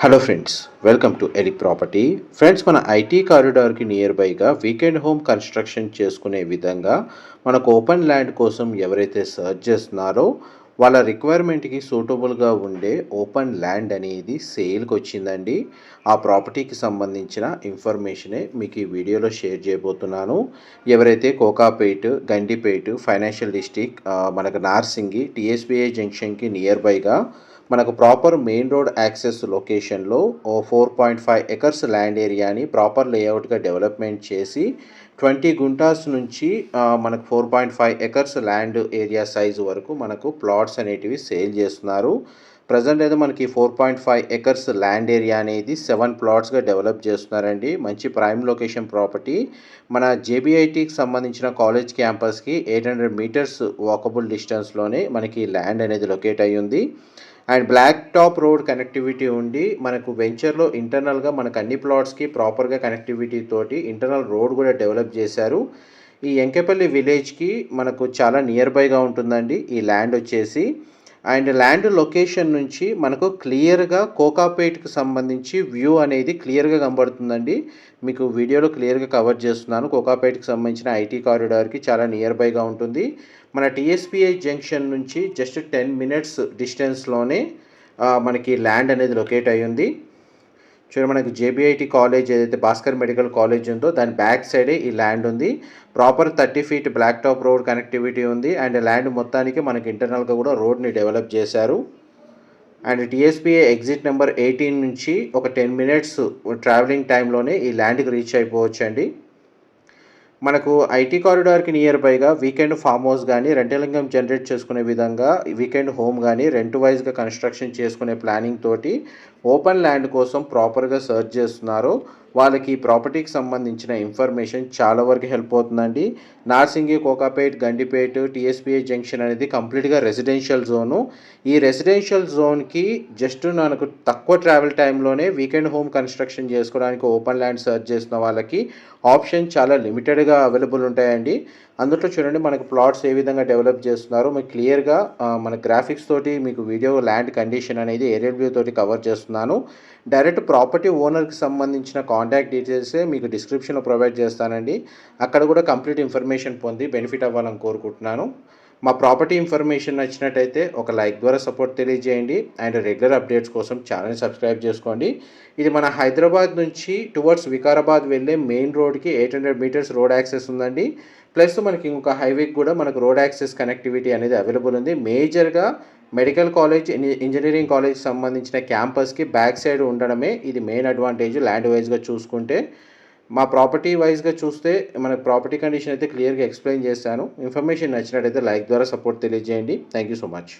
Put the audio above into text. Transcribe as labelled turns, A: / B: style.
A: Hello friends welcome to Eli property friends మన IT కారిడార్కి near బైగా weekend home construction చేసుకునే విధంగా మనకు ఓపెన్ ల్యాండ్ కోసం ఎవరైతే సర్చ్ చేస్తున్నారో వాళ్ళ రిక్వైర్మెంట్కి సూటబుల్గా ఉండే ఓపెన్ ల్యాండ్ అనేది సేల్కి వచ్చిందండి. ఆ ప్రాపర్టీకి సంబంధించిన ఇన్ఫర్మేషనే మీకు ఈ వీడియోలో షేర్ చేయబోతున్నాను. ఎవరైతే కోకాపేట్ గండిపేట్ ఫైనాన్షియల్ డిస్టిక్ మనకు నార్సింగి టీఎస్బీఐ జంక్షన్కి నియర్ బైగా మనకు ప్రాపర్ మెయిన్ రోడ్ యాక్సెస్ లొకేషన్లో ఓ four point five acres land ఏరియాని ప్రాపర్ లేఅవుట్గా డెవలప్మెంట్ చేసి ట్వంటీ గుంటాస్ నుంచి మనకు four point five acres land area size వరకు మనకు ప్లాట్స్ అనేటివి సేల్ చేస్తున్నారు. ప్రజెంట్ అయితే మనకి four point five acres land area అనేది సెవెన్ ప్లాట్స్గా డెవలప్ చేస్తున్నారండి. మంచి ప్రైమ్ లొకేషన్ ప్రాపర్టీ. మన జేబీఐటీకి సంబంధించిన కాలేజ్ క్యాంపస్కి ఎయిట్ హండ్రెడ్ మీటర్స్ వాకబుల్ డిస్టెన్స్లోనే మనకి ల్యాండ్ అనేది లొకేట్ అయ్యింది. And black top road connectivity ఉండి మనకు వెంచర్లో ఇంటర్నల్గా మనకు అన్ని ప్లాట్స్కి ప్రాపర్గా కనెక్టివిటీ తోటి ఇంటర్నల్ రోడ్ కూడా డెవలప్ చేశారు. ఈ ఎంకెపల్లి విలేజ్కి మనకు చాలా నియర్ బైగా ఉంటుందండి. ఈ ల్యాండ్ వచ్చేసి అండ్ ల్యాండ్ లొకేషన్ నుంచి మనకు క్లియర్గా కోకాపేట్కి సంబంధించి వ్యూ అనేది క్లియర్గా కనబడుతుందండి. మీకు వీడియోలో క్లియర్గా కవర్ చేస్తున్నాను. కోకాపేట్కి సంబంధించిన ఐటీ కారిడార్కి చాలా నియర్ బైగా ఉంటుంది. మన టీఎస్పీఐ జంక్షన్ నుంచి జస్ట్ టెన్ మినిట్స్ డిస్టెన్స్లోనే మనకి ల్యాండ్ అనేది లొకేట్ అయ్యింది. చూడండి మనకి జేబీఐటి కాలేజ్ ఏదైతే భాస్కర్ మెడికల్ కాలేజ్ ఉందో దాని బ్యాక్ సైడే ఈ ల్యాండ్ ఉంది. Proper thirty feet black top road connectivity ఉంది. అండ్ ల్యాండ్ మొత్తానికి మనకి ఇంటర్నల్గా కూడా రోడ్ని డెవలప్ చేశారు. And TSPA exit number eighteen నుంచి ఒక టెన్ మినిట్స్ ట్రావెలింగ్ టైంలోనే ఈ ల్యాండ్కి రీచ్ అయిపోవచ్చు అండి మనకు ఐటీ కారిడార్కి నియర్ బైగా వీకెండ్ ఫామ్ హౌస్ కానీ రెంటల్ ఇన్కమ్ జనరేట్ చేసుకునే విధంగా వీకెండ్ హోమ్ కానీ రెంట్ వైజ్గా కన్స్ట్రక్షన్ చేసుకునే ప్లానింగ్ తోటి ఓపెన్ ల్యాండ్ కోసం ప్రాపర్గా సర్చ్ చేస్తున్నారు. వాళ్ళకి ప్రాపర్టీకి సంబంధించిన ఇన్ఫర్మేషన్ చాలా వరకు హెల్ప్ అవుతుందండి. నార్సింగి కోకాపేట్ గండిపేట్ టీఎస్పీఏ జంక్షన్ అనేది కంప్లీట్గా రెసిడెన్షియల్ జోను. ఈ రెసిడెన్షియల్ జోన్కి జస్ట్ మనకు తక్కువ ట్రావెల్ టైంలోనే వీకెండ్ హోమ్ కన్స్ట్రక్షన్ చేసుకోవడానికి ఓపెన్ ల్యాండ్ సర్చ్ చేసిన వాళ్ళకి ఆప్షన్ చాలా లిమిటెడ్గా అవైలబుల్ ఉంటాయండి. అందులో చూడండి మనకు ప్లాట్స్ ఏ విధంగా డెవలప్ చేస్తున్నారో మీకు క్లియర్గా మన గ్రాఫిక్స్ తోటి మీకు వీడియో ల్యాండ్ కండిషన్ అనేది ఏరియల్ వ్యూ తోటి కవర్ చేస్తున్నాను. డైరెక్ట్ ప్రాపర్టీ ఓనర్కి సంబంధించిన కాంటాక్ట్ డీటెయిల్స్ మీకు డిస్క్రిప్షన్లో ప్రొవైడ్ చేస్తానండి. అక్కడ కూడా కంప్లీట్ ఇన్ఫర్మేషన్ పొంది బెనిఫిట్ అవ్వాలని కోరుకుంటున్నాను. మా ప్రాపర్టీ ఇన్ఫర్మేషన్ నచ్చినట్టయితే ఒక లైక్ ద్వారా సపోర్ట్ తెలియజేయండి. అండ్ రెగ్యులర్ అప్డేట్స్ కోసం ఛానల్ సబ్స్క్రైబ్ చేసుకోండి. ఇది మన హైదరాబాద్ నుంచి టువర్డ్స్ వికారాబాద్ వెళ్ళే మెయిన్ రోడ్కి eight hundred metres road access ఉందండి. ప్లస్ మనకి ఇంకొక హైవేకి కూడా మనకు రోడ్ యాక్సెస్ కనెక్టివిటీ అనేది అవైలబుల్ ఉంది. మేజర్గా మెడికల్ కాలేజ్ ఇంజనీరింగ్ కాలేజ్ సంబంధించిన క్యాంపస్కి బ్యాక్ సైడ్ ఉండడమే ఇది మెయిన్ అడ్వాంటేజ్ ల్యాండ్ వైజ్గా చూసుకుంటే. మా ప్రాపర్టీ వైజ్గా చూస్తే మన ప్రాపర్టీ కండిషన్ అయితే క్లియర్గా ఎక్స్ప్లెయిన్ చేశాను. ఇన్ఫర్మేషన్ నచ్చినట్టయితే లైక్ ద్వారా సపోర్ట్ తెలియజేయండి. Thank you so much.